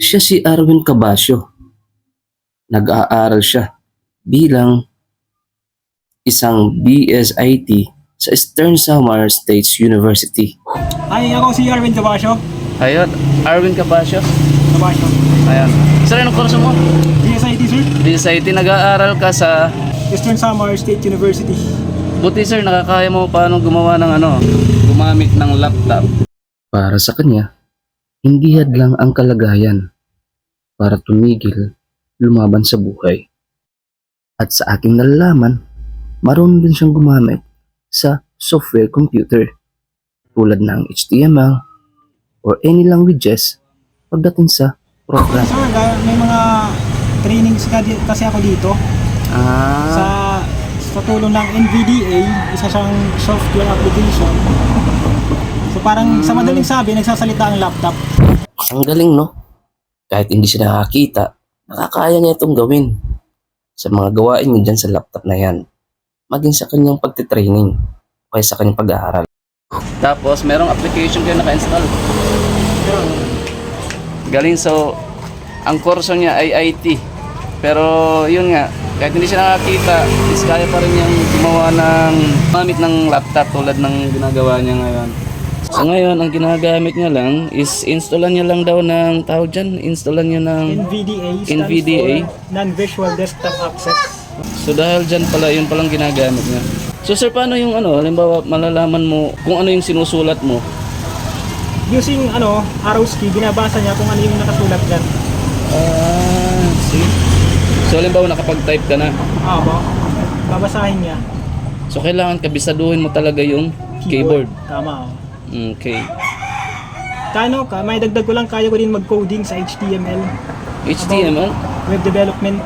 Siya si Arwin Cabasio. Nag-aaral siya bilang isang BSIT sa Eastern Samar State University. Ay, ako si Arvin Cabasio. Ayun, Arwin Cabasio. Cabasio. Ayan. Sir, anong kurso mo? BSIT, sir. BSIT, nag-aaral ka sa... Eastern Samar State University. Buti sir, nakakaya mo paano gumawa ng ano, gumamit ng laptop. Para sa kanya, hindi hadlang ang kalagayan para tumigil lumaban sa buhay. At sa aking nalalaman, marunong din siyang gumamit sa software computer tulad ng HTML or any languages pagdating sa program. Sir, may mga trainings kasi ako dito Ah, sa sa tulong ng NVDA, isa siyang software application. So parang sa madaling sabi, nagsasalita ang laptop. Ang galing no? Kahit hindi siya nakakita, nakakaya niya itong gawin sa mga gawain niya dyan sa laptop na yan. Maging sa kanyang pagtitraining o kaya sa kanyang pag-aaral. Tapos, merong application kayo naka-install. Galing so, ang kurso niya ay IT. Pero yun nga, kahit hindi siya nakakita, is kaya pa rin niyang gumawa ng gamit ng laptop tulad ng ginagawa niya ngayon. So ngayon, ang ginagamit niya lang is installan niya lang daw ng tawag dyan, installan niya ng... NVDA NVDA? Non-Visual Desktop Access. So dahil dyan pala, yun palang ginagamit niya. So sir, paano yung ano, halimbawa malalaman mo kung ano yung sinusulat mo? Using ano, arrow key, binabasa niya kung ano yung nakasulat dyan. Ah, see? So halimbawa nakapag-type ka na. Ah, ba? Babasahin niya. So kailangan kabisaduhin mo talaga yung keyboard. Tama, oh. Okay. Kano ka, may dagdag ko lang, kaya ko din mag-coding sa HTML, HTML? web development.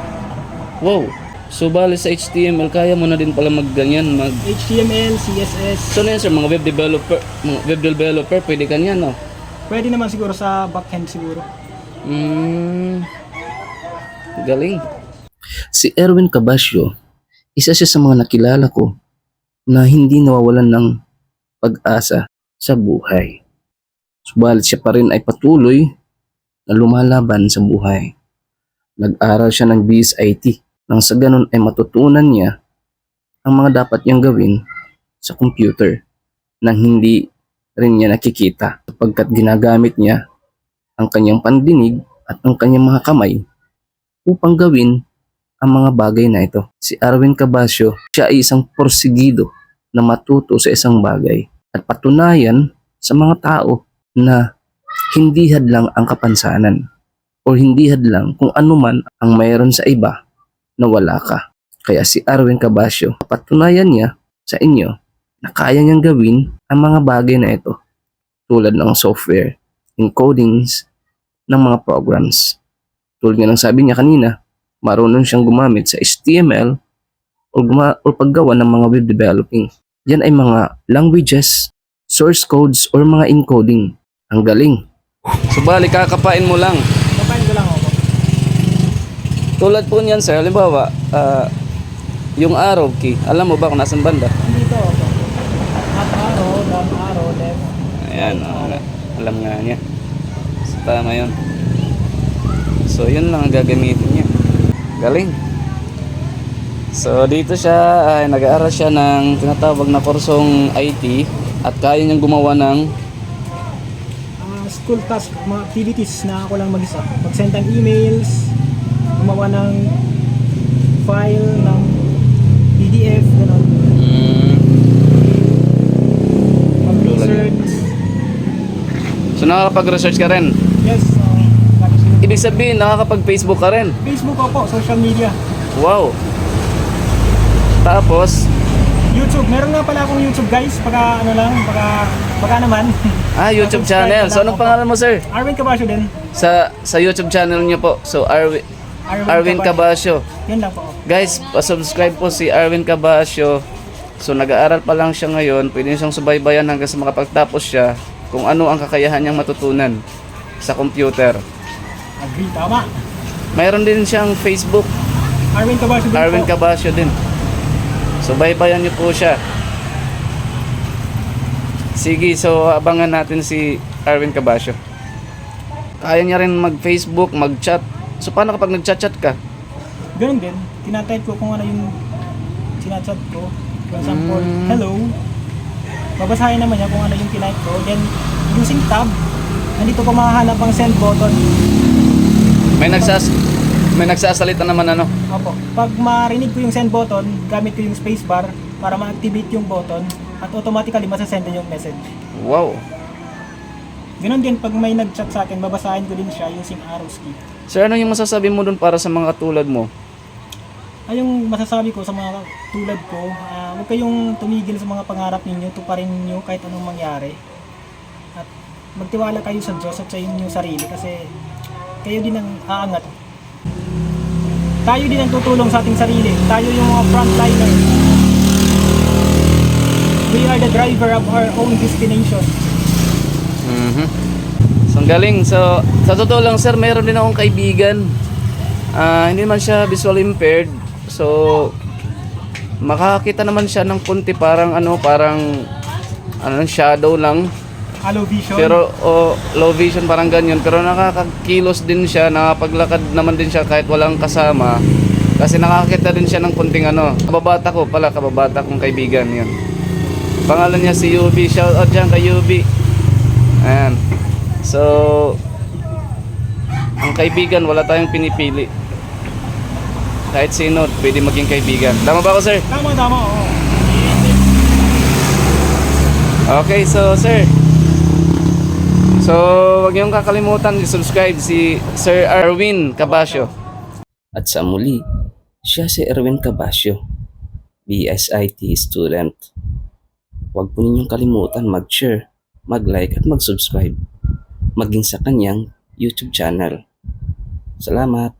Wow. So bali sa HTML, kaya mo na din pala magganyan, mag... HTML, CSS, So na yun sir, mga web developer, mga web developer, pwede ka niyan, no? pwede naman siguro sa backend siguro. Mm, galing. Si Erwin Cabasio, isa siya sa mga nakilala ko na hindi nawawalan ng pag-asa sa buhay. Subalit siya pa rin ay patuloy na lumalaban sa buhay. Nag-aral siya ng BSIT nang sa ganun ay matutunan niya ang mga dapat niyang gawin sa computer nang hindi rin niya nakikita sapagkat ginagamit niya ang kanyang pandinig at ang kanyang mga kamay upang gawin ang mga bagay na ito. Si Arwin Cabasio, siya ay isang porsigido na matuto sa isang bagay at patunayan sa mga tao na hindi hadlang ang kapansanan o hindi hadlang kung ano man ang mayroon sa iba na wala ka. Kaya si Arwin Cabasio, patunayan niya sa inyo na kaya niyang gawin ang mga bagay na ito tulad ng software, encodings, ng mga programs. Tulad nga ng sabi niya kanina, marunong siyang gumamit sa HTML o, guma- o paggawa ng mga web developing. Yan ay mga languages, source codes, or mga encoding. Ang galing. So bali, kakapain mo lang. Kapain ko lang ako. Tulad po niyan sir, halimbawa, ah, yung arrow key, alam mo ba kung nasan banda? Dito ako. Up arrow, down arrow, left. Ayan, nga. alam nga niya. So, tama yun. So, yun lang ang gagamitin niya. Galing. So, dito siya, ay nag-aaral siya ng tinatawag na kursong IT at kaya niyang gumawa ng Ah, school task, mga activities na ako lang mag-isa. Mag-send ng emails, gumawa ng file, ng PDF, gano'n. mm, Mag-research. So, nakakapag-research ka rin. Yes, yun. Ibig sabihin, nakakapag-Facebook ka rin. Facebook ako, social media. Wow. Tapos, YouTube, meron nga pala akong YouTube guys, pagka ano lang, pagka, pagka naman. ah, YouTube channel. So, anong pangalan mo, sir? Arwin Cabasio din. Sa sa YouTube channel niyo po. So, Arwin, Arwin Cabasio. Yan lang po. Guys, pa-subscribe po si Arwin Cabasio. So nag-aaral pa lang siya ngayon, pwede niyo siyang subaybayan hanggang sa makapagtapos siya kung ano ang kakayahan niyang matutunan sa computer. Agree, tama. Mayroon din siyang Facebook, Arwin Cabasio din Arwin po. Cabasio din. So baybayan niyo po siya. Sige, so abangan natin si Arwin Cabasio. kaya niya rin mag-Facebook, mag-chat. So paano kapag nag-chat-chat ka? Ganun din, tinatype ko kung ano yung sinachat ko. For example, Mm. hello. Babasahin naman niya kung ano yung tinype ko. Then, using tab, nandito ko makahanap ang send button. May nagsas may nagsasalita naman ano. Opo. Pag marinig ko yung send button, gamit ko yung spacebar para ma-activate yung button at automatically masasend din yung message. Wow. Ganun din, pag may nag-chat sa akin, babasahin ko din siya using arrows key. Sir, ano yung masasabi mo dun para sa mga katulad mo? Ay, yung masasabi ko sa mga tulad ko, ah, huwag kayong tumigil sa mga pangarap ninyo, tuparin ninyo kahit anong mangyari. At magtiwala kayo sa Diyos at sa inyong sarili kasi kayo din ang aangat. Tayo din ang tutulong sa ating sarili. Tayo yung mga frontliner. We are the driver of our own destination. Mhm. So, galing. So, sa totoo lang, sir, meron din akong kaibigan. Ah, hindi man siya visual impaired. So, makakita naman siya ng kunti parang ano, parang ano, shadow lang. Hello Vision. Pero oh, low vision parang ganyan. Pero nakakakilos din siya, nakapaglakad naman din siya kahit walang kasama. Kasi nakakita din siya ng kunting ano. Kababata ko pala, kababata kong kaibigan yan. Pangalan niya si Yubi. Shout out dyan kay Yubi. Ayan. So, ang kaibigan, wala tayong pinipili. Kahit sino, pwede maging kaibigan. Tama ba ako, sir? Tama, tama, oo. Okay, so sir. So, wag niyong kakalimutan i-subscribe si Sir Erwin Cabasio. At sa muli, siya si Erwin Cabasio, BSIT student. Huwag po ninyong kalimutan mag-share, mag-like at mag-subscribe maging sa kanyang YouTube channel. Salamat!